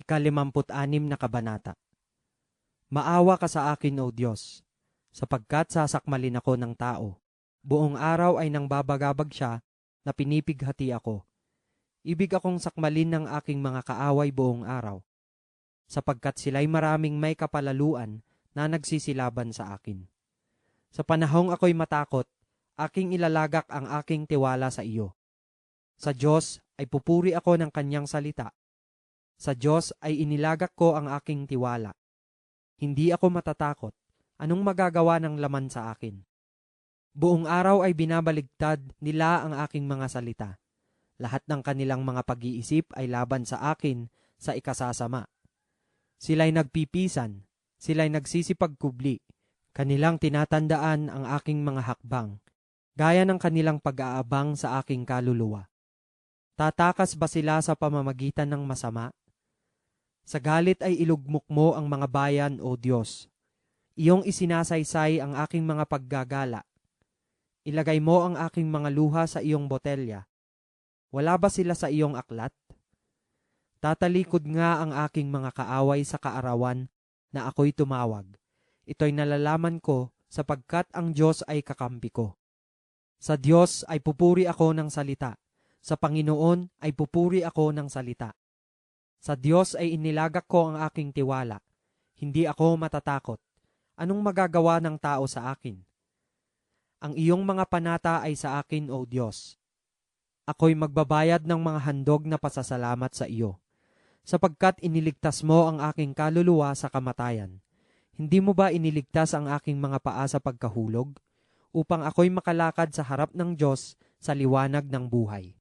Ikalimamput-anim na kabanata. Maawa ka sa akin, O Diyos, sapagkat sasakmalin ako ng tao. Buong araw ay nang babagabag siya na pinipighati ako. Ibig akong sakmalin ng aking mga kaaway buong araw, sapagkat sila'y maraming may kapalaluan na nagsisilaban sa akin. Sa panahong ako'y matakot, aking ilalagak ang aking tiwala sa iyo. Sa Diyos ay pupuri ako ng kanyang salita. Sa Diyos ay inilagak ko ang aking tiwala. Hindi ako matatakot. Anong magagawa ng laman sa akin? Buong araw ay binabaligtad nila ang aking mga salita. Lahat ng kanilang mga pag-iisip ay laban sa akin sa ikasasama. Sila'y nagpipisan, sila'y nagsisipagkubli, kanilang tinatandaan ang aking mga hakbang, gaya ng kanilang pag-aabang sa aking kaluluwa. Tatakas ba sila sa pamamagitan ng masama? Sa galit ay ilugmok mo ang mga bayan, O Diyos. Iyong isinasaysay ang aking mga paggagala. Ilagay mo ang aking mga luha sa iyong botelya. Wala ba sila sa iyong aklat? Tatalikod nga ang aking mga kaaway sa kaarawan na ako'y tumawag. Ito'y nalalaman ko sapagkat ang Diyos ay kakampi ko. Sa Diyos ay pupuri ako ng salita. Sa Panginoon ay pupuri ako ng salita. Sa Diyos ay inilagak ko ang aking tiwala. Hindi ako matatakot. Anong magagawa ng tao sa akin? Ang iyong mga panata ay sa akin, O Diyos. Ako'y magbabayad ng mga handog na pasasalamat sa iyo, sapagkat iniligtas mo ang aking kaluluwa sa kamatayan. Hindi mo ba iniligtas ang aking mga paa sa pagkahulog, upang ako'y makalakad sa harap ng Diyos sa liwanag ng buhay?